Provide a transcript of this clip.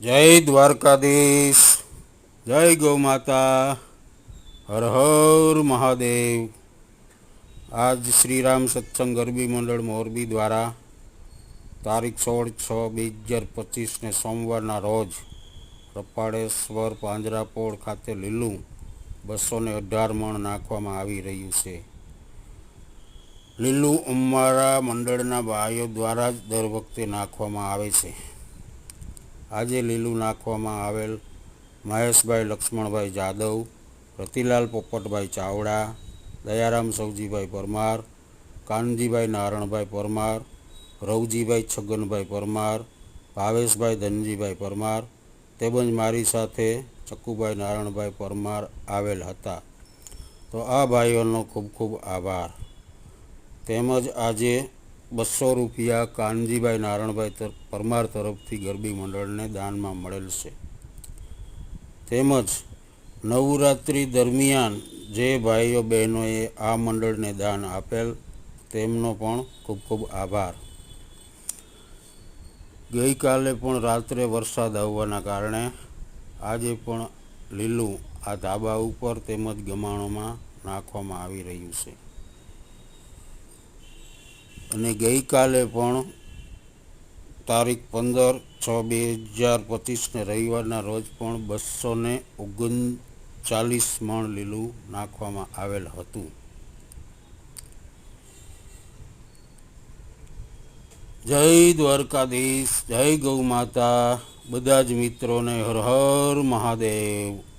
જય દ્વારકાધીશ, જય ગૌ માતા, હર હર મહાદેવ. આજ શ્રીરામ સત્સંગ ગરબી મંડળ મોરબી દ્વારા તારીખ સોળ છ બે હજાર પચીસને સોમવારના રોજ રપાડેશ્વર પાંજરાપોળ ખાતે લીલું બસો ને અઢાર મણ નાખવામાં આવી રહ્યું છે. લીલું અમારા મંડળના ભાઈઓ દ્વારા જ દર વખતે નાખવામાં આવે છે. આજે લીલું નાખવામાં આવેલ મહેશભાઈ લક્ષ્મણભાઈ જાદવ, રતિલાલ પોપટભાઈ ચાવડા, દયારામ સૌજીભાઈ પરમાર, કાનજીભાઈ નારણભાઈ પરમાર, રવજીભાઈ છગનભાઈ પરમાર, ભાવેશભાઈ ધનજીભાઈ પરમાર, તેમજ મારી સાથે ચક્કુભાઈ નારણભાઈ પરમાર આવેલ હતા. તો આ ભાઈઓનો ખૂબ ખૂબ આભાર. તેમજ આજે બસો રૂપિયા કાનજીભાઈ નારણભાઈ પરમાર તરફથી ગરબી મંડળને દાનમાં મળેલ છે. તેમજ નવરાત્રિ દરમિયાન જે ભાઈઓ બહેનોએ આ મંડળને દાન આપેલ, તેમનો પણ ખૂબ ખૂબ આભાર. ગઈકાલે પણ રાત્રે વરસાદ આવવાના કારણે આજે પણ લીલું આ ધાબા ઉપર તેમજ ગમાણોમાં નાખવામાં આવી રહ્યું છે. અને ગઈકાલે પણ તારીખ પંદર છ બે હજાર પચીસને રવિવારના રોજ પણ બસો ને ઓગણચાલીસ મણ લીલું નાખવામાં આવેલ હતું. જય દ્વારકાધીશ, જય ગૌ માતા, બધા જ મિત્રોને હર હર મહાદેવ.